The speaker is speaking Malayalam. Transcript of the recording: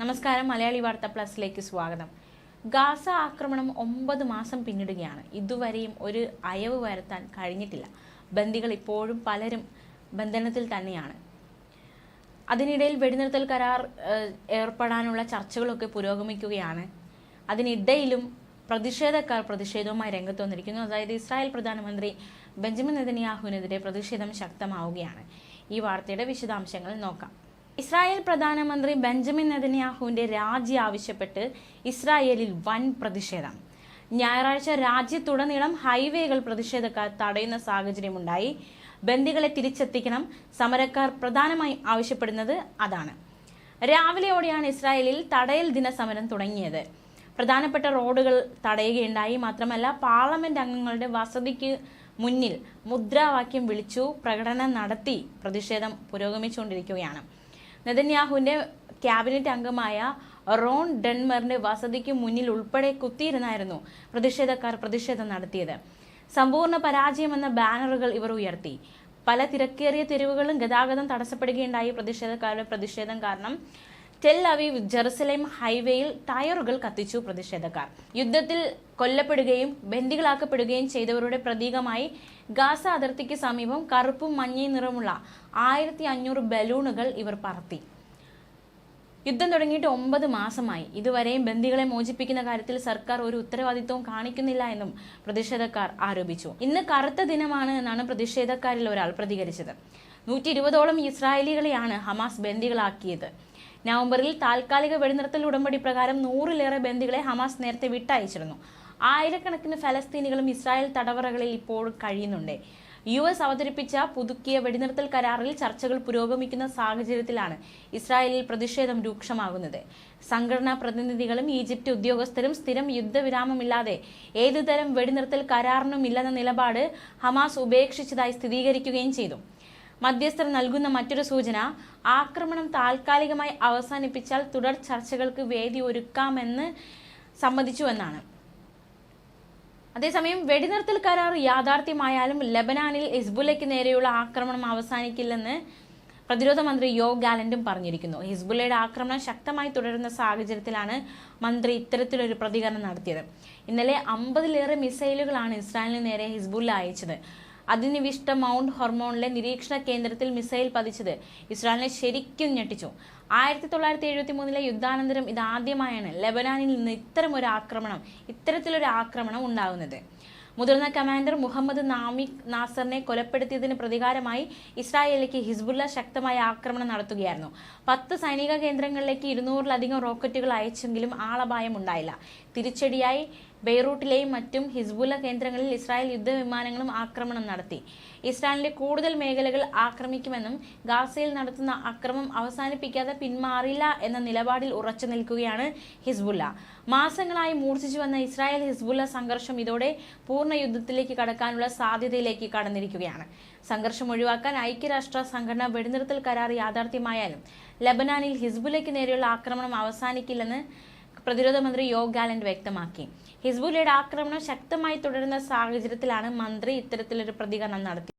നമസ്കാരം മലയാളി വാർത്ത പ്ലസിലേക്ക് സ്വാഗതം. ഗാസ ആക്രമണം ഒമ്പത് മാസം പിന്നിടുകയാണ്. ഇതുവരെയും ഒരു അയവ് വരുത്താൻ കഴിഞ്ഞിട്ടില്ല. ബന്ദികൾ ഇപ്പോഴും പലരും ബന്ധനത്തിൽ തന്നെയാണ്. അതിനിടയിൽ വെടിനിർത്തൽ കരാർ ഏർപ്പെടാനുള്ള ചർച്ചകളൊക്കെ പുരോഗമിക്കുകയാണ്. അതിനിടയിലും പ്രതിഷേധക്കാർ പ്രതിഷേധവുമായി രംഗത്ത് വന്നിരിക്കുന്നു. അതായത് ഇസ്രായേൽ പ്രധാനമന്ത്രി ബെഞ്ചമിൻ നെതന്യാഹുവിനെതിരെ പ്രതിഷേധം ശക്തമാവുകയാണ്. ഈ വാർത്തയുടെ വിശദാംശങ്ങൾ നോക്കാം. ഇസ്രായേൽ പ്രധാനമന്ത്രി ബെഞ്ചമിൻ നെതന്യാഹുവിന്റെ രാജി ആവശ്യപ്പെട്ട് ഇസ്രായേലിൽ വൻ പ്രതിഷേധം. ഞായറാഴ്ച രാജ്യത്തുടനീളം ഹൈവേകൾ പ്രതിഷേധക്കാർ തടയുന്ന സാഹചര്യമുണ്ടായി. ബന്ദികളെ തിരിച്ചെത്തിക്കണം സമരക്കാർ പ്രധാനമായും ആവശ്യപ്പെടുന്നത് അതാണ്. രാവിലെയോടെയാണ് ഇസ്രായേലിൽ തടയൽ ദിന സമരം തുടങ്ങിയത്. പ്രധാനപ്പെട്ട റോഡുകൾ തടയുകയുണ്ടായി. മാത്രമല്ല പാർലമെന്റ് അംഗങ്ങളുടെ വസതിക്ക് മുന്നിൽ മുദ്രാവാക്യം വിളിച്ചു പ്രകടനം നടത്തി പ്രതിഷേധം പുരോഗമിച്ചുകൊണ്ടിരിക്കുകയാണ്. നെതന്യാഹുവിന്റെ ക്യാബിനറ്റ് അംഗമായ റോൺ ഡെൻമറിന്റെ വസതിക്ക് മുന്നിൽ ഉൾപ്പെടെ കുത്തിയിരുന്നായിരുന്നു പ്രതിഷേധക്കാർ പ്രതിഷേധം നടത്തിയത്. സമ്പൂർണ പരാജയമെന്ന ബാനറുകൾ ഇവർ ഉയർത്തി. പല തിരക്കേറിയ തെരുവുകളും ഗതാഗതം തടസ്സപ്പെടുകയുണ്ടായി. പ്രതിഷേധക്കാരുടെ പ്രതിഷേധം കാരണം ടെൽ അവീവ് ജെറുസലേം ഹൈവേയിൽ ടയറുകൾ കത്തിച്ചു പ്രതിഷേധക്കാർ. യുദ്ധത്തിൽ കൊല്ലപ്പെടുകയും ബന്ദികളാക്കപ്പെടുകയും ചെയ്തവരുടെ പ്രതീകമായി ഗാസ അതിർത്തിക്ക് സമീപം കറുപ്പും മഞ്ഞയും നിറമുള്ള ആയിരത്തി അഞ്ഞൂറ് ബലൂണുകൾ ഇവർ പറത്തി. യുദ്ധം തുടങ്ങിയിട്ട് ഒമ്പത് മാസമായി. ഇതുവരെയും ബന്ദികളെ മോചിപ്പിക്കുന്ന കാര്യത്തിൽ സർക്കാർ ഒരു ഉത്തരവാദിത്വവും കാണിക്കുന്നില്ല എന്നും പ്രതിഷേധക്കാർ ആരോപിച്ചു. ഇന്ന് കറുത്ത ദിനമാണ് എന്നാണ് പ്രതിഷേധക്കാരിൽ ഒരാൾ പ്രതികരിച്ചത്. നൂറ്റി ഇരുപതോളം ഇസ്രായേലികളെയാണ് ഹമാസ് ബന്ദികളാക്കിയത്. നവംബറിൽ താൽക്കാലിക വെടിനിർത്തൽ ഉടമ്പടി പ്രകാരം നൂറിലേറെ ബന്ദികളെ ഹമാസ് നേരത്തെ വിട്ടയച്ചിരുന്നു. ആയിരക്കണക്കിന് ഫലസ്തീനികളും ഇസ്രായേൽ തടവറകളിൽ ഇപ്പോൾ കഴിയുന്നുണ്ട്. യു എസ് അവതരിപ്പിച്ച പുതുക്കിയ വെടിനിർത്തൽ കരാറിൽ ചർച്ചകൾ പുരോഗമിക്കുന്ന സാഹചര്യത്തിലാണ് ഇസ്രായേലിൽ പ്രതിഷേധം രൂക്ഷമാകുന്നത്. സംഘടനാ പ്രതിനിധികളും ഈജിപ്ത് ഉദ്യോഗസ്ഥരും സ്ഥിരം യുദ്ധവിരാമമില്ലാതെ ഏതുതരം വെടിനിർത്തൽ കരാറിനുമില്ലെന്ന നിലപാട് ഹമാസ് ഉപേക്ഷിച്ചതായി സ്ഥിരീകരിക്കുകയും ചെയ്തു. മധ്യസ്ഥർ നൽകുന്ന മറ്റൊരു സൂചന ആക്രമണം താൽക്കാലികമായി അവസാനിപ്പിച്ചാൽ തുടർ ചർച്ചകൾക്ക് വേദി ഒരുക്കാമെന്ന് സമ്മതിച്ചുവെന്നാണ്. അതേസമയം വെടിനിർത്തൽ കരാർ യാഥാർത്ഥ്യമായാലും ലബനാനിൽ ഹിസ്ബുലയ്ക്ക് നേരെയുള്ള ആക്രമണം അവസാനിക്കില്ലെന്ന് പ്രതിരോധ മന്ത്രി യോ ഗാലൻഡും പറഞ്ഞിരിക്കുന്നു. ഹിസ്ബുല്ലയുടെ ആക്രമണം ശക്തമായി തുടരുന്ന സാഹചര്യത്തിലാണ് മന്ത്രി ഇത്തരത്തിലൊരു പ്രതികരണം നടത്തിയത്. ഇന്നലെ അമ്പതിലേറെ മിസൈലുകളാണ് ഇസ്രായേലിന് നേരെ ഹിസ്ബുല്ല അയച്ചത്. അധിനിവിഷ്ട മൗണ്ട് ഹോർമോണിലെ നിരീക്ഷണ കേന്ദ്രത്തിൽ മിസൈൽ പതിച്ചത് ഇസ്രായേലിനെ ശരിക്കും ഞെട്ടിച്ചു. ആയിരത്തി തൊള്ളായിരത്തി എഴുപത്തി മൂന്നിലെ യുദ്ധാനന്തരം ഇതാദ്യമായാണ് ലെബനാനിൽ നിന്ന് ഇത്തരം ഒരു ആക്രമണം ഇത്തരത്തിലൊരു ആക്രമണം ഉണ്ടാകുന്നത് മുതിർന്ന കമാൻഡർ മുഹമ്മദ് നാമി നാസറിനെ കൊലപ്പെടുത്തിയതിന് പ്രതികാരമായി ഇസ്രായേലിലേക്ക് ഹിസ്ബുല്ല ശക്തമായ ആക്രമണം നടത്തുകയായിരുന്നു. പത്ത് സൈനിക കേന്ദ്രങ്ങളിലേക്ക് ഇരുന്നൂറിലധികം റോക്കറ്റുകൾ അയച്ചെങ്കിലും ആളപായം ഉണ്ടായില്ല തിരിച്ചടിയായി ബെയ്റൂട്ടിലെയും മറ്റും ഹിസ്ബുല കേന്ദ്രങ്ങളിൽ ഇസ്രായേൽ യുദ്ധവിമാനങ്ങളും ആക്രമണം നടത്തി. ഇസ്രായേലിന്റെ കൂടുതൽ മേഖലകൾ ആക്രമിക്കുമെന്നും ഗാസയിൽ നടത്തുന്ന അക്രമം അവസാനിപ്പിക്കാതെ പിന്മാറില്ല എന്ന നിലപാടിൽ ഉറച്ചു നിൽക്കുകയാണ് ഹിസ്ബുല്ല. മാസങ്ങളായി മൂർച്ഛിച്ചു വന്ന ഇസ്രായേൽ ഹിസ്ബുല്ല സംഘർഷം ഇതോടെ പൂർണ യുദ്ധത്തിലേക്ക് കടക്കാനുള്ള സാധ്യതയിലേക്ക് കടന്നിരിക്കുകയാണ്. സംഘർഷം ഒഴിവാക്കാൻ ഐക്യരാഷ്ട്ര സംഘടന വെടിനിർത്തൽ കരാർ യാഥാർത്ഥ്യമായാലും ലബനാനിൽ ഹിസ്ബുലയ്ക്ക് നേരെയുള്ള ആക്രമണം അവസാനിക്കില്ലെന്ന് പ്രതിരോധ മന്ത്രി യോഗ് ഗാലന്റ് വ്യക്തമാക്കി. ഹിസ്ബുല്ലയുടെ ആക്രമണം ശക്തമായി തുടരുന്ന സാഹചര്യത്തിലാണ് മന്ത്രി ഇത്തരത്തിലൊരു പ്രതികരണം നടത്തിയത്.